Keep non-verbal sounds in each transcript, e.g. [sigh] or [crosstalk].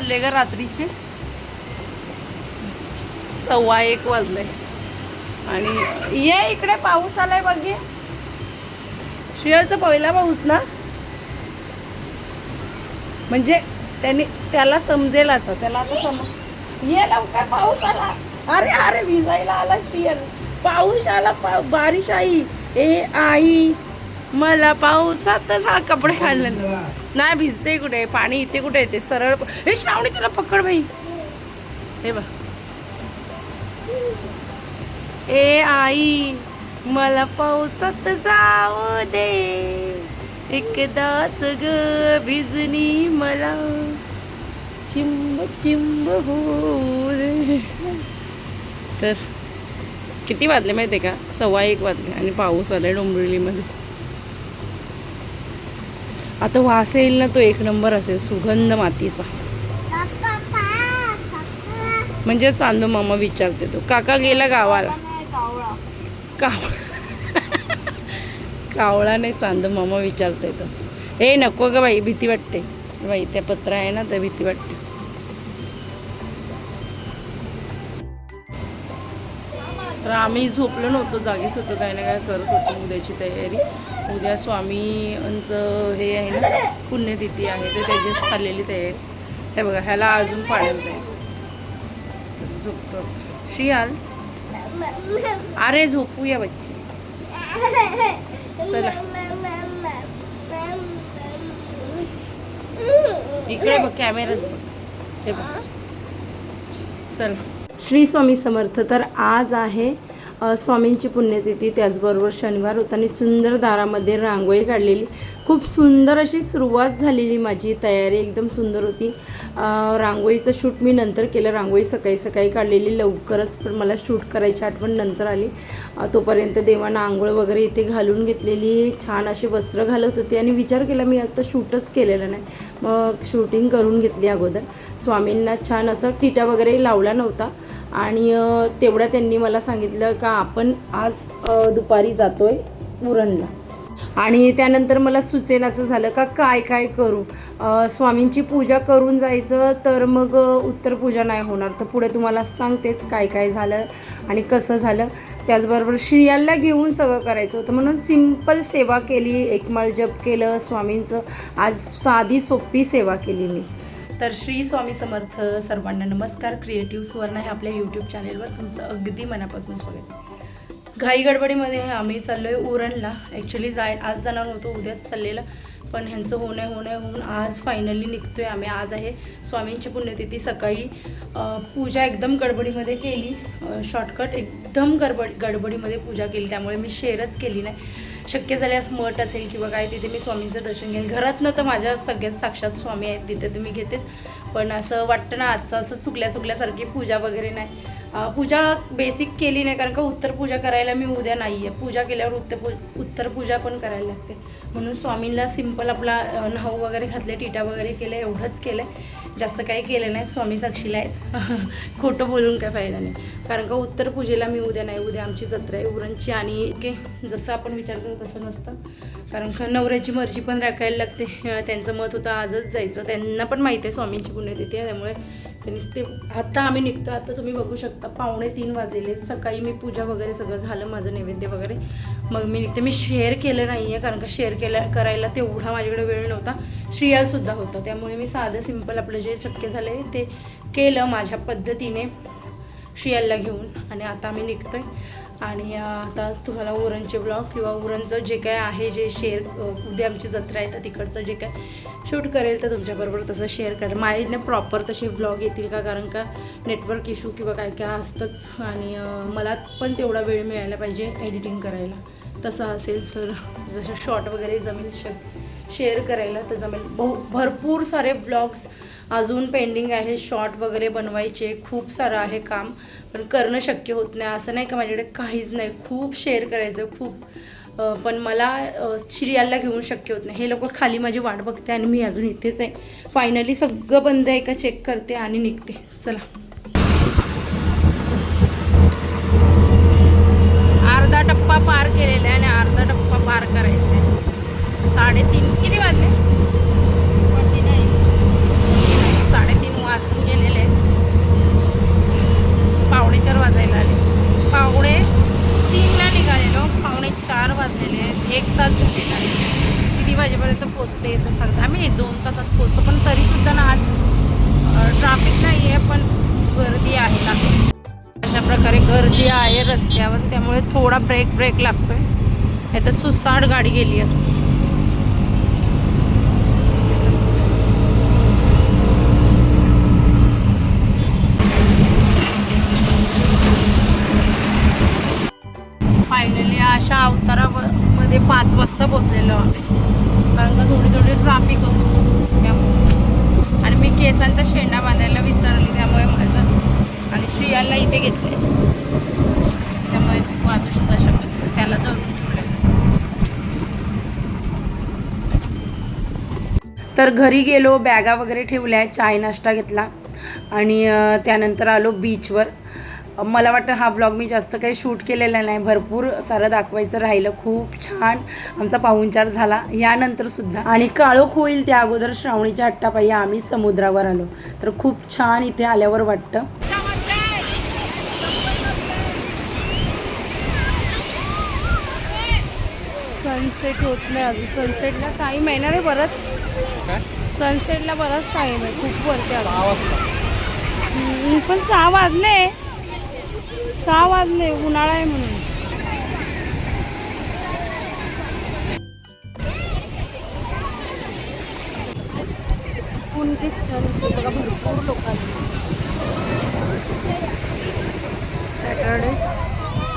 वाजले ग रात्रीचे? सव्वा एक वाजले. आणि ये इकडे पाऊस आलाय बघे. श्रेयाचा पहिला पाऊस ना? म्हणजे त्याने त्याला समजेल असं. त्याला आता समज ये लवकर पाऊस आला. अरे अरे भिजायला आला श्रियल पाऊस आला पा बारिश आई. ए आई मला पावसातच हा कपडे काढले. नाही भिजते कुठे? पाणी इथे कुठे येते? सरळ हे श्रावणी तुला पकड बाई. हे बघ. ए आई मला पावसात जाऊ दे. एकदाच ग भिजनी मला. चिंब चिंब हो दे तर किती वाजले माहिती आहे का? सव्वा एक वाजले आणि पाऊस आलाय डोंबिवलीमध्ये. आता वास येईल ना तो एक नंबर असेल सुगंध मातीचा. म्हणजे चांदू मामा विचारते तो काका गेला गावाला? कावळा. कावळा नाही चांदो मामा विचारते तो. ए नको ग बाई भीती वाटते. बाई त्या पत्र आहे ना तर भीती वाटते. तर आम्ही झोपलो नव्हतो जागीच होतो काही ना काय करत होतो उद्याची तयारी. उद्या स्वामींचं हे आहे ना पुण्यतिथी आहे तर त्याचीच खाल्लेली तयार हे बघा ह्याला अजून पाण्यात जाईल. झोपतो. शियाल अरे झोपूया बच्ची. चला. इकडे बघ कॅमेरा हे बघ. चल. श्री स्वामी समर्थ तर आज आहे स्वामींची पुण्यतिथी त्याचबरोबर शनिवार होता आणि सुंदर दारामध्ये रांगोळी काढलेली. खूप सुंदर अशी सुरुवात झालेली माझी तयारी एकदम सुंदर होती. रांगोळीचं शूट मी नंतर केलं. रांगोळी सकाळी सकाळी काढलेली लवकरच पण मला शूट करायची आठवण नंतर आली. तोपर्यंत देवांना आंघोळ वगैरे इथे घालून घेतलेली. छान असे वस्त्र घालत होती आणि विचार केला मी आता शूटच केलेलं नाही. मग शूटिंग करून घेतली अगोदर. स्वामींना छान असं टिटा वगैरे लावला नव्हता. आणि तेवढ्या त्यांनी मला सांगितलं का आपण आज दुपारी जातो आहे उरणला. आणि त्यानंतर मला सुचेन असं झालं का काय काय करू? स्वामींची पूजा करून जायचं तर मग उत्तर पूजा नाही होणार. तर पुढे तुम्हाला सांगतेच काय काय झालं आणि कसं झालं. त्याचबरोबर श्रियाला घेऊन सगळं करायचं होतं. म्हणून सिंपल सेवा केली एकमाळ जप केलं स्वामींचं. आज साधी सोपी सेवा केली मी. तर श्री स्वामी समर्थ सर्वांना नमस्कार. क्रिएटिव्ह सुवर्ण हे आपल्या यूट्यूब चॅनेलवर तुमचं अगदी मनापासून स्वागत. घाई गडबडीमध्ये आम्ही चाललो आहे उरणला. ॲक्च्युली जाय आज जाणार होतो उद्याच चाललेलं. पण ह्यांचं होणं होणं होऊन आज फायनली निघतोय आम्ही. आज आहे स्वामींची पुण्यतिथी. सकाळी पूजा एकदम गडबडीमध्ये केली. शॉर्टकट एकदम गडबड गडबडीमध्ये पूजा केली. त्यामुळे मी शेअरच केली नाही. शक्य झाल्यास मठ असेल किंवा काय तिथे मी स्वामींचं दर्शन घेईन. घरातनं तर माझ्या सगळ्यात साक्षात स्वामी आहेत तिथे तुम्ही घेतेच. पण असं वाटतं ना आजचं असं चुकल्या चुकल्यासारखी पूजा वगैरे नाही. पूजा बेसिक केली नाही कारण का उत्तर पूजा करायला मी उद्या नाही आहे पूजा केल्यावर उत्तर पू उत्तर पूजा पण करायला लागते. म्हणून स्वामींना सिंपल आपला अं, न्हाऊ वगैरे घातले टिटा वगैरे केलं एवढंच केलं आहे जास्त काही केलं नाही स्वामी साक्षीला आहेत. [laughs] खोटं बोलून काय फायदा नाही. कारण का उत्तर पूजेला मी उद्या नाही उद्या आमची जत्रा आहे. उरणची आणि ओके जसं आपण विचार करू तसं नसतं. कारण का नवऱ्याची मर्जी पण राखायला लागते. त्यांचं मत होतं आजच जायचं. त्यांना पण माहीत आहे स्वामींची पुण्यतिथी तिथे त्यामुळे त्यांनीच ते आत्ता आम्ही निघतो. आता तुम्ही बघू शकता पावणे तीन वाजलेले आहेत. सकाळी मी पूजा वगैरे सगळं झालं माझं नैवेद्य वगैरे. मग मी निघते. मी शेअर केलं नाही आहे कारण का शेअर केल्या करायला तेवढा माझ्याकडे वेळ नव्हता. श्रियालसुद्धा होता. त्यामुळे मी साधं सिंपल आपलं जे शक्य झालं आहे ते केलं माझ्या पद्धतीने श्रियालला घेऊन. आणि आता आम्ही निघतो आहे आणि आता तुम्हाला उरणचे ब्लॉग किंवा उरणचं जे काय आहे जे शेअर उद्या आमची जत्रा आहे तर तिकडचं जे काय शूट करेल तर तुमच्याबरोबर तसं शेअर करेल. माझ्याने प्रॉपर तसे ब्लॉग येतील का? कारण का नेटवर्क इशू किंवा काय काय असतंच. आणि मला पण तेवढा वेळ मिळायला पाहिजे एडिटिंग करायला. तसं असेल तर जसं शॉर्ट वगैरे जमेल श शेअर करायला तर जमेल. बहु भरपूर सारे ब्लॉग्स अजून पेंडिंग आहे शॉर्ट वगैरे बनवायचे खूप सारं आहे काम पण करणं शक्य होत नाही. असं नाही का माझ्याकडे काहीच नाही. खूप शेअर करायचं खूप. पण मला सिरियलला घेऊन शक्य होत नाही. हे लोक खाली माझी वाट बघते आणि मी अजून इथेच आहे. फायनली सगळं बंद आहे का चेक करते आणि निघते. चला. अर्धा टप्पा पार केलेला आहे आणि अर्धा टप्पा पार करायचा आहे साडेतीन किती वाजले? पण गर्दी आहे ना. अशा प्रकारे गर्दी आहे रस्त्यावर त्यामुळे थोडा ब्रेक ब्रेक लागतोय. नाही तर सुसाट गाडी गेली असते. अशा अवतारामध्ये पाच वाजता पोचलेलो आम्ही. कारण का थोडी थोडी ट्राफिक आणि मी केसांचा शेंडा बांधायला विसरली त्यामुळे माझं आणि श्रियाला इथे घेतले त्यामुळे वाजू सुद्धा शकत त्याला धरून तर घरी गेलो बॅगा वगैरे ठेवल्या चाय नाश्ता घेतला आणि त्यानंतर आलो बीचवर मला वाटतं हा ब्लॉग मी जास्त काही शूट केलेला नाही. भरपूर सारं दाखवायचं राहिलं. खूप छान आमचा पाहुणचार झाला. यानंतर सुद्धा. आणि काळोख होईल त्या अगोदर श्रावणीच्या हट्टापायी आम्ही समुद्रावर आलो. तर खूप छान इथे आल्यावर वाटतं. सनसेट होत नाही अजून. सनसेटला टाईम आहे ना रे बरंच. सनसेटला बराच टाईम आहे. खूप वरती आलो. पण सहा वाजले. सहा वाजले उन्हाळा आहे म्हणून. कोणते क्षण बघा भरपूर लोक सॅटरडे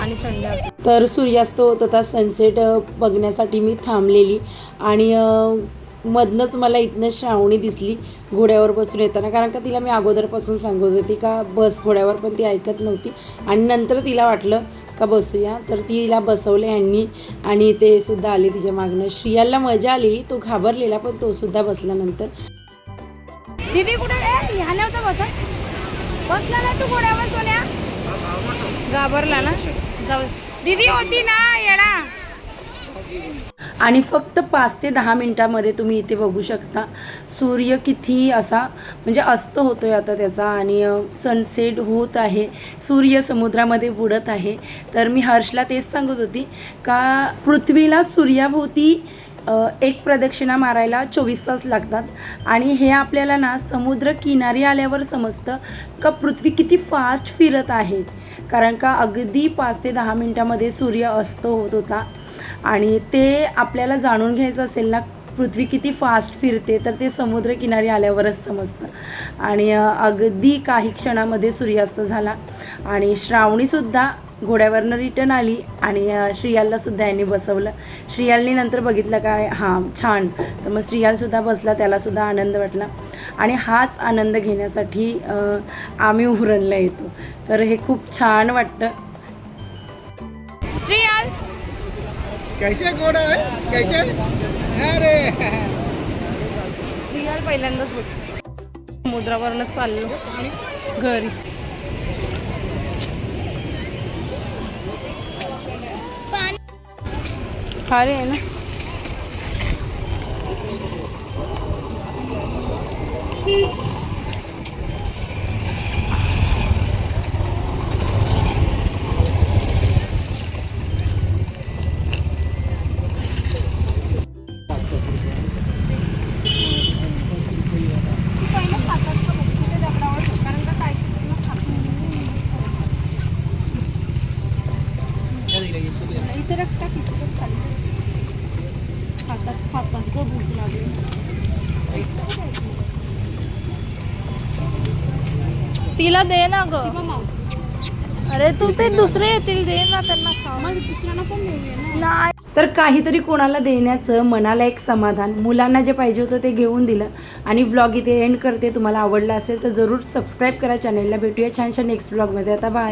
आणि संडे तर सूर्यास्त होत होता सनसेट बघण्यासाठी मी थांबलेली. आणि मधनंच मला इथनं श्रावणी दिसली घोड्यावर बसून येताना. कारण का तिला मी अगोदरपासून सांगत होती का बस घोड्यावर पण ती ऐकत नव्हती. आणि नंतर तिला वाटलं का बसूया. तर तिला बसवलं यांनी आणि ते सुद्धा आले तिच्या मागणं श्रियाला मजा आलेली तो घाबरलेला पण तो सुद्धा बसल्यानंतर दीदी कुठे बसला ना तू घोड्यावर सोन्या. घाबरला ना. जाऊ. दीदी होती ना येडा. आणि फक्त पाच ते दहा मिनटामध्ये तुम्ही इथे बघू शकता. सूर्य किती असा म्हणजे अस्त होतोय आता त्याचा आणि सनसेट होत आहे. सूर्य समुद्रामध्ये बुडत आहे. तर मी हर्षला तेच सांगत होती का पृथ्वीला सूर्याभोवती एक प्रदक्षिणा मारायला चोवीस तास लागतात. आणि हे आपल्याला ना समुद्र किनारी आल्यावर समजतं का पृथ्वी किती फास्ट फिरत आहे. कारण का अगदी पाच ते दहा मिनटामध्ये सूर्य अस्त होत होता. आणि ते आपल्याला जाणून घ्यायचं असेल ना पृथ्वी किती फास्ट फिरते तर ते समुद्रकिनारी आल्यावरच समजतं. आणि अगदी काही क्षणामध्ये सूर्यास्त झाला आणि श्रावणीसुद्धा घोड्यावरनं रिटर्न आली आणि श्रियाललासुद्धा यांनी बसवलं. श्रियालने नंतर बघितलं काय हां छान. तर मग श्रियालसुद्धा बसला त्यालासुद्धा आनंद वाटला. आणि हाच आनंद घेण्यासाठी आम्ही उरणला येतो तर हे खूप छान वाटतं. श्रियाल कैसे घोड़ा आहे कैसे? अरे! रियाल पहिल्यांदाच बसते समुद्रावरनं चाललो. घरी. खारे आहे ना? इथे तिला दे ना ग. अरे तू ते दुसरे येतील दे ना त्यांना दुसऱ्यांना पण नाही. तर काहीतरी कोणाला देण्याचं मनाला एक समाधान मुलांना जे पाहिजे होतं ते घेऊन दिलं. आणि व्लॉग इथे एंड करते. तुम्हाला आवडला असेल तर जरूर सबस्क्राईब करा. चॅनलला भेटूया छानशा नेक्स्ट ब्लॉगमध्ये आता बाय